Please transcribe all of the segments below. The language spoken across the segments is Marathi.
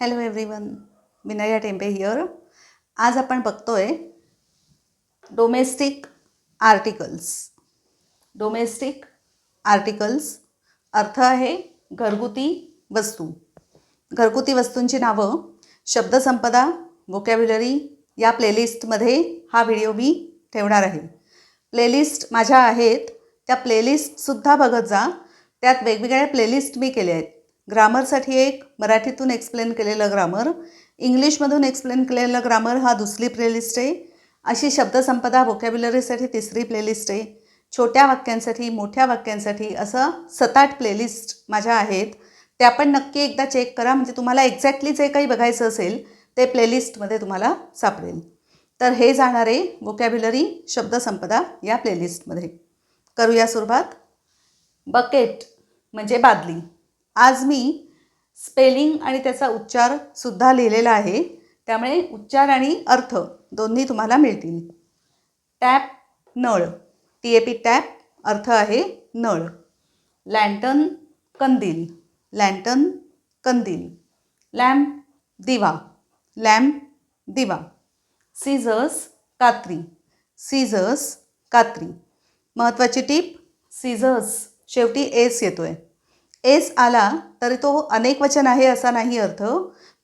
Hello everyone Vinaya Tempe here आज आपण बघतो आहे डोमेस्टिक आर्टिकल्स डोमेस्टिक आर्टिकल्स अर्थ आहे घरगुती वस्तू. घरगुती वस्तूंची नावं शब्दसंपदा वोकॅब्युलरी या प्लेलिस्टमध्ये हा व्हिडिओ मी ठेवणार आहे. प्लेलिस्ट माझ्या आहेत त्या प्लेलिस्टसुद्धा बघत जा. त्यात वेगवेगळ्या प्लेलिस्ट मी केल्या आहेत. ग्रामरसाठी एक मराठीतून एक्सप्लेन केलेलं ग्रामर इंग्लिशमधून एक्सप्लेन केलेलं ग्रामर हा दुसरी प्लेलिस्ट आहे. अशी शब्दसंपदा वोकॅब्युलरीसाठी तिसरी प्लेलिस्ट आहे. छोट्या वाक्यांसाठी मोठ्या वाक्यांसाठी असं सताट प्लेलिस्ट माझ्या आहेत. त्या पण नक्की एकदा चेक करा. म्हणजे तुम्हाला एक्झॅक्टली जे काही बघायचं असेल ते प्लेलिस्टमध्ये तुम्हाला सापडेल. तर हे जाणारे वोकॅब्युलरी शब्दसंपदा या प्लेलिस्टमध्ये करूया सुरुवात. बकेट म्हणजे बादली. आज मी स्पेलिंग आणि त्याचा उच्चारसुद्धा लिहिलेला आहे. त्यामुळे उच्चार आणि अर्थ दोन्ही तुम्हाला मिळतील. टॅप नळ. टी ए पी टॅप अर्थ आहे नळ. लँटन कंदील. लँटन कंदील. लॅम्प दिवा. लॅम्प दिवा. सीझर्स कात्री. सीझर्स कात्री. महत्त्वाची टीप सीझर्स. शेवटी एस येतो आहे एस आला तरी तो अनेक वचन आहे असा नाही अर्थ.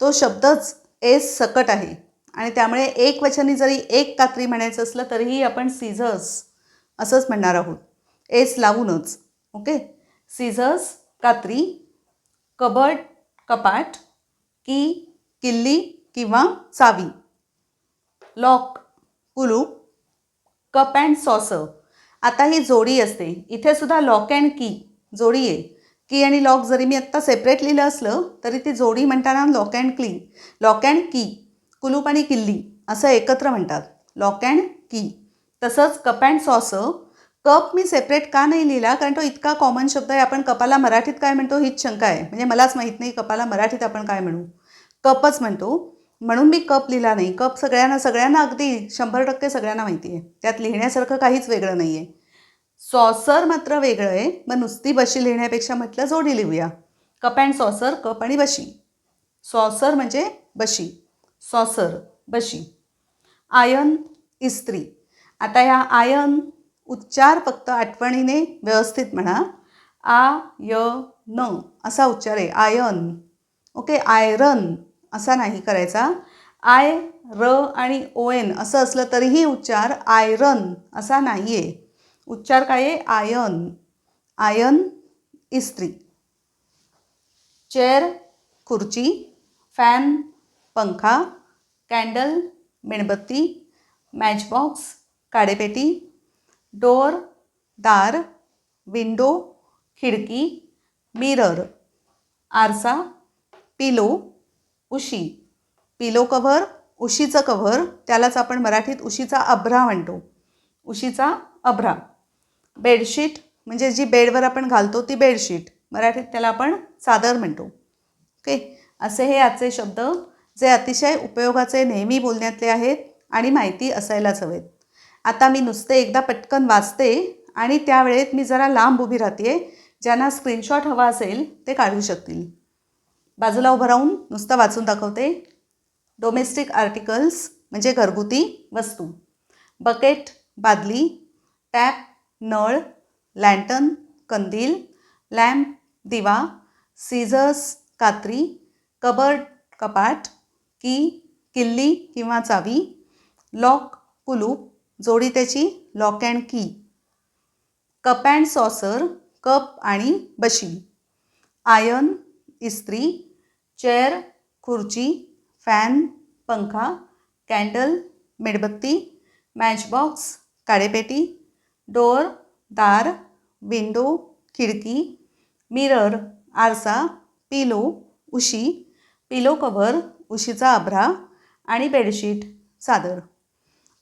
तो शब्दच एस सकट आहे. आणि त्यामुळे एक वचनी जरी एक कात्री म्हणायचं असलं तरीही आपण सीझर्स असंच म्हणणार आहोत. एस लावूनच. ओके? सीझर्स कात्री कबड कपाट की किल्ली किंवा चावी. लॉक कुलूप कप अँड सॉसर आता ही जोडी असते. इथे सुद्धा लॉक अँड की जोडी आहे. की आणि लॉक जरी मी आत्ता सेपरेट लिहिलं असलं तरी ती जोडी म्हणताना लॉक अँड क्ली लॉक अँड की कुलूप आणि किल्ली असं एकत्र म्हणतात. लॉक अँड की तसंच कप अँड सॉस कप मी सेपरेट का नाही लिहिला कारण तो इतका कॉमन शब्द आहे. आपण कपाला मराठीत काय म्हणतो हीच शंका आहे. म्हणजे मलाच माहीत नाही कपाला मराठीत आपण काय म्हणू. कपच म्हणतो. म्हणून मी कप लिहिला नाही. कप सगळ्यांना सगळ्यांना अगदी शंभर टक्के सगळ्यांना माहिती आहे. त्यात लिहिण्यासारखं काहीच वेगळं नाही आहे सॉसर मात्र वेगळं आहे. मग नुसती बशी लिहिण्यापेक्षा म्हटलं जोडी लिहूया. कप अँड सॉसर कप आणि बशी. सॉसर म्हणजे बशी. सॉसर बशी. आयन इस्त्री. आता ह्या आयन उच्चार फक्त आठवणीने व्यवस्थित म्हणा. आ य न असा उच्चार आहे. आयन. ओके? आयरन असा नाही करायचा. आय र आणि ओ एन असं असलं तरीही उच्चार आयरन असा नाही आहे उच्चार काय आहे? आयन. आयन इस्त्री. चेअर खुर्ची फॅन पंखा कॅन्डल मेणबत्ती मॅचबॉक्स काडेपेटी डोअर दार विंडो खिडकी मिरर आरसा पिलो उशी. पिलो कव्हर उशीचं कव्हर त्यालाच आपण मराठीत उशीचा अभ्रा म्हणतो. उशीचा अभ्रा बेडशीट म्हणजे जी बेडवर आपण घालतो ती बेडशीट. मराठीत त्याला आपण चादर म्हणतो. ओके? असे हे आजचे शब्द जे अतिशय उपयोगाचे नेहमी बोलण्यातले आहेत आणि माहिती असायलाच हवेत. आता मी नुसते एकदा पटकन वाचते आणि त्यावेळेत मी जरा लांब उभी राहते ज्यांना स्क्रीनशॉट हवा असेल ते काढू शकतील. बाजूला उभं राहून नुसतं वाचून दाखवते. डोमेस्टिक आर्टिकल्स म्हणजे घरगुती वस्तू. बकेट बादली. टॅप नळ लँटन कंदील लॅम्प दिवा सीझर्स कात्री कबर्ड कपाट की किल्ली किंवा चावी लॉक कुलूप जोडी त्याची lock and key cup and saucer cup आणि बशी आयन इस्त्री चेअर खुर्ची फॅन पंखा कॅन्डल मेणबत्ती मॅचबॉक्स काळेपेटी डोअर दार विंडो खिडकी मिरर आरसा पिलो उशी पिलो कव्हर उशीचा आभ्रा आणि बेडशीट चादर.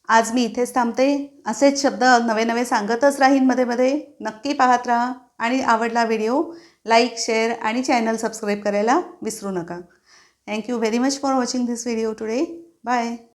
आज मी इथेच थांबते. असेच शब्द नवे नवे सांगतच राहीन मध्ये मध्ये. नक्की पाहत राहा आणि आवडला व्हिडिओ लाईक शेअर आणि चॅनल सबस्क्राईब करायला विसरू नका. Thank you very much for watching this video today bye